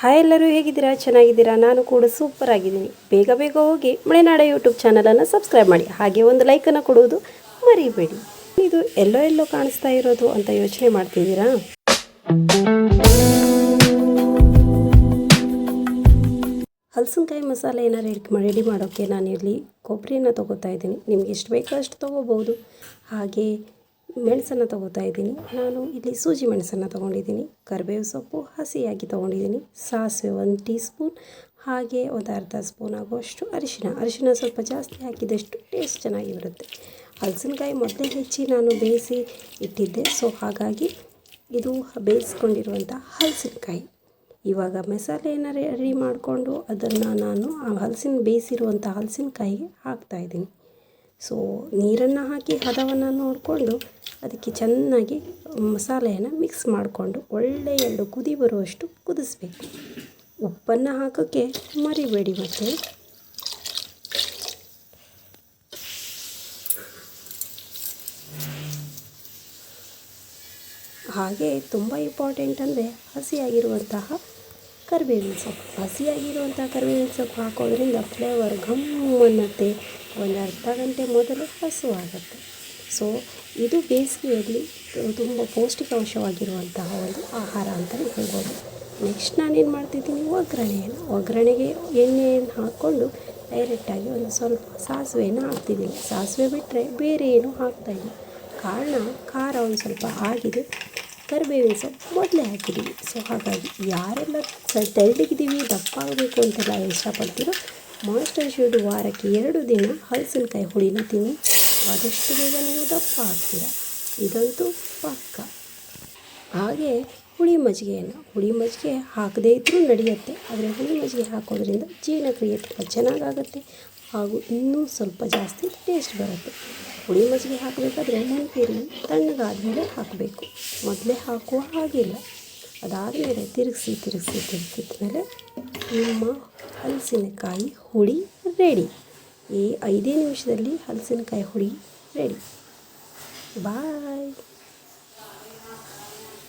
Hi ಎಲ್ಲರೂ ಹೇಗಿದ್ದೀರಾ? ಚೆನ್ನಾಗಿದ್ದೀರಾ? ನಾನು ಕೂಡ ಸೂಪರ್ ಆಗಿದ್ದೀನಿ. ಬೇಗ ಬೇಗ ಹೋಗಿ ಮಳೆನಾಡ ಯೂಟ್ಯೂಬ್ ಚಾನಲನ್ನು ಸಬ್ಸ್ಕ್ರೈಬ್ ಮಾಡಿ. ಹಾಗೆ ಒಂದು ಲೈಕನ್ನು ಕೊಡುವುದು ಮರಿಬೇಡಿ. ಇದು ಎಲ್ಲೋ ಎಲ್ಲೋ ಕಾಣಿಸ್ತಾ ಇರೋದು ಅಂತ ಯೋಚನೆ ಮಾಡ್ತಿದ್ದೀರಾ? ಹಲಸಿನಕಾಯಿ ಮಸಾಲೆ ಏನಾರು ರೆಡಿ ಮಾಡೋಕ್ಕೆ ಇಲ್ಲಿ ಕೊಬ್ಬರಿನ ತೊಗೋತಾ ಇದ್ದೀನಿ. ನಿಮ್ಗೆ ಎಷ್ಟು ಬೇಕೋ ಅಷ್ಟು ತೊಗೋಬೋದು. ಹಾಗೆ ಮೆಣಸನ್ನು ತಗೋತಾ ಇದ್ದೀನಿ. ನಾನು ಇಲ್ಲಿ ಸೂಜಿ ಮೆಣಸನ್ನು ತೊಗೊಂಡಿದ್ದೀನಿ. ಕರಿಬೇವು ಸೊಪ್ಪು ಹಸಿಯಾಗಿ ತೊಗೊಂಡಿದ್ದೀನಿ. ಸಾಸಿವೆ ಒಂದು ಟೀ ಸ್ಪೂನ್ ಹಾಗೆ ಒಂದು ಅರ್ಧ ಸ್ಪೂನ್ ಆಗುವಷ್ಟು ಅರಿಶಿನ. ಅರಿಶಿನ ಸ್ವಲ್ಪ ಜಾಸ್ತಿ ಹಾಕಿದಷ್ಟು ಟೇಸ್ಟ್ ಚೆನ್ನಾಗಿ ಬರುತ್ತೆ. ಹಲಸಿನಕಾಯಿ ಮೊದಲೇ ಹೆಚ್ಚಿ ನಾನು ಬೇಯಿಸಿ ಇಟ್ಟಿದ್ದೆ. ಸೊ, ಹಾಗಾಗಿ ಇದು ಬೇಯಿಸ್ಕೊಂಡಿರುವಂಥ ಹಲಸಿನಕಾಯಿ. ಇವಾಗ ಮಸಾಲೆಯನ್ನು ರೆಡಿ ಮಾಡಿಕೊಂಡು ಅದನ್ನು ನಾನು ಆ ಹಲಸಿನ, ಬೇಯಿಸಿರುವಂಥ ಹಲಸಿನಕಾಯಿಗೆ ಹಾಕ್ತಾಯಿದ್ದೀನಿ ಸೊ ನೀರನ್ನು ಹಾಕಿ ಹದವನ್ನು ನೋಡಿಕೊಂಡು ಅದಕ್ಕೆ ಚೆನ್ನಾಗಿ ಮಸಾಲೆಯನ್ನು ಮಿಕ್ಸ್ ಮಾಡಿಕೊಂಡು ಒಳ್ಳೆ ಎರಡು ಕುದಿ ಬರುವಷ್ಟು ಕುದಿಸ್ಬೇಕು. ಉಪ್ಪನ್ನು ಹಾಕೋಕ್ಕೆ ಮರಿಬೇಡಿ ಮತ್ತು. ಹಾಗೆ ತುಂಬ ಇಂಪಾರ್ಟೆಂಟ್ ಅಂದರೆ ಹಸಿಯಾಗಿರುವಂತಹ ಕರಿಬೇವಿನ ಸೊಪ್ಪು. ಹಸಿಯಾಗಿರುವಂಥ ಕರಿಬೇವಿನ ಸೊಪ್ಪು ಹಾಕೋದ್ರಿಂದ ಫ್ಲೇವರ್ ಘಮ್ ಅನ್ನತ್ತೆ. ಒಂದು ಅರ್ಧ ಗಂಟೆ ಮೊದಲು ಹಸುವಾಗುತ್ತೆ. ಸೊ ಇದು ಬೇಸಿಗೆಯಲ್ಲಿ ತುಂಬ ಪೌಷ್ಟಿಕಾಂಶವಾಗಿರುವಂತಹ ಒಂದು ಆಹಾರ ಅಂತಲೇ ಹೇಳ್ಬೋದು. ನೆಕ್ಸ್ಟ್ ನಾನೇನು ಮಾಡ್ತಿದ್ದೀನಿ? ಒಗ್ಗರಣೆಯನ್ನು. ಒಗ್ಗರಣೆಗೆ ಎಣ್ಣೆಯನ್ನು ಹಾಕ್ಕೊಂಡು ಡೈರೆಕ್ಟಾಗಿ ಒಂದು ಸ್ವಲ್ಪ ಸಾಸಿವೆಯನ್ನು ಹಾಕ್ತಿದ್ದೀನಿ. ಸಾಸಿವೆ ಬಿಟ್ಟರೆ ಬೇರೆ ಏನು ಹಾಕ್ತಾಯಿಲ್ಲ ಕಾರಣ, ಖಾರ ಒಂದು ಸ್ವಲ್ಪ ಆಗಿದೆ. ಕರಿಬೇವಿನ ಸೊಪ್ಪು ಮೊದಲೇ ಹಾಕಿದ್ದೀವಿ ಸೊ ಹಾಗಾಗಿ ಯಾರೆಲ್ಲ ಸ ದಪ್ಪ ಆಗಬೇಕು ಅಂತೆಲ್ಲ ಇಷ್ಟಪಡ್ತೀರೋ ಮಾಸ್ಟರ್ ಶೂಡ್ ವಾರಕ್ಕೆ ಎರಡು ದಿನ ಹಲಸಿನಕಾಯಿ ಹುಳಿನ ತಿನ್ನಿ. ಆದಷ್ಟು ಬೇಗ ನೀವು ದಪ್ಪ ಆಗ್ತೀರ. ಇದಂತೂ ಪಕ್ಕ. ಹಾಗೆ ಹುಳಿ ಮಜ್ಜಿಗೆಯನ್ನು, ಹುಳಿ ಮಜ್ಜಿಗೆ ಹಾಕದೇ ಇದ್ದರೂ ನಡೆಯುತ್ತೆ. ಆದರೆ ಹುಳಿ ಮಜ್ಜಿಗೆ ಹಾಕೋದ್ರಿಂದ ಜೀರ್ಣಕ್ರಿಯೆ ತುಂಬ ಚೆನ್ನಾಗಾಗುತ್ತೆ. ಹಾಗೂ ಇನ್ನೂ ಸ್ವಲ್ಪ ಜಾಸ್ತಿ ಟೇಸ್ಟ್ ಬರುತ್ತೆ. ಹುಳಿ ಮಜ್ಜಿಗೆ ಹಾಕಬೇಕಾದ್ರೆ ನೆನಪಿರಲಿ ತಣ್ಣಗಾದಮೇಲೆ ಹಾಕಬೇಕು. ಮೊದಲೇ ಹಾಕುವ ಹಾಗಿಲ್ಲ. ಅದಾದಮೇಲೆ ತಿರುಗಿಸಿ ತಿರುಗಿಸಿ ತಿರುಗಿಸಿದ ಮೇಲೆ ನಿಮ್ಮ ಹಲಸಿನಕಾಯಿ ಹುಳಿ ರೆಡಿ ಈ ಐದೇ ನಿಮಿಷದಲ್ಲಿ ಹಲಸಿನಕಾಯಿ ಹುಳಿ ರೆಡಿ ಬಾಯ್